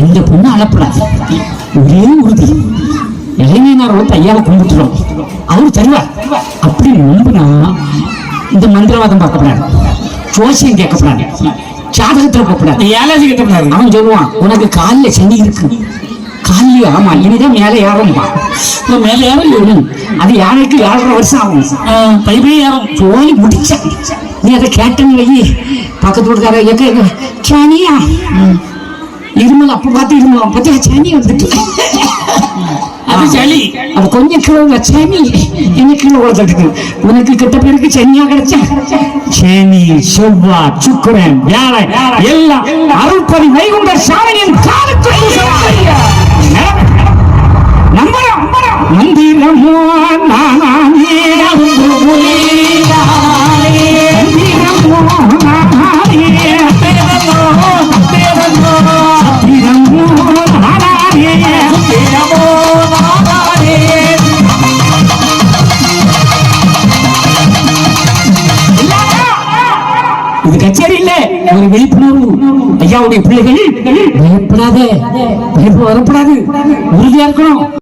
இந்த பொண்ணு அழப்படாது. ஒரே உறுதி. இளைஞனாரோட தையால கும்பிட்டுறோம் அவரு தருவார். அப்படி நம்பினா இந்த மந்திரவாதம் பார்க்கப்படாது. ஜோசியம் கேட்கப்படாது. ஜாதகத்துல போகப்படாது ஏழாச்சு கிட்ட அவன் சொல்லுவான் உனக்கு காலில் சனி இருக்கு. காலில் ஆமா இனிதான் மேலே ஏறணும்பா. மேலே ஏறும் அது யானைக்கு ஏழரை வருஷம் ஆகும். பைபே ஏறும். ஜோலி முடிச்ச நீ அதை கேட்டேன்னு பக்கத்து வீட்டுக்கார எங்க சனியா? இருமல் அப்ப பார்த்து இருமல் பத்தியா சனி வந்துட்டு. அது சளி. அது கொஞ்சம் கிலோ சனி என்ன கிலோ வளர்த்துட்டு உனக்கு கிட்ட பேருக்கு சனியா கிடைச்சா? சனி செவ்வா சுக்கரன் வியாழன் எல்லாம் அருள்பதி வைகுண்ட சாமியின் காலுக்கு நம்பரம் மந்திரமோ நானே மந்திரமோ நானே இது கச்சேரி இல்ல. ஒரு விழிப்புணர்வு. ஐயாவுடைய பிள்ளைகள் பயப்படாத. பயப்பு வரப்படாது. உறுதியா இருக்கணும்.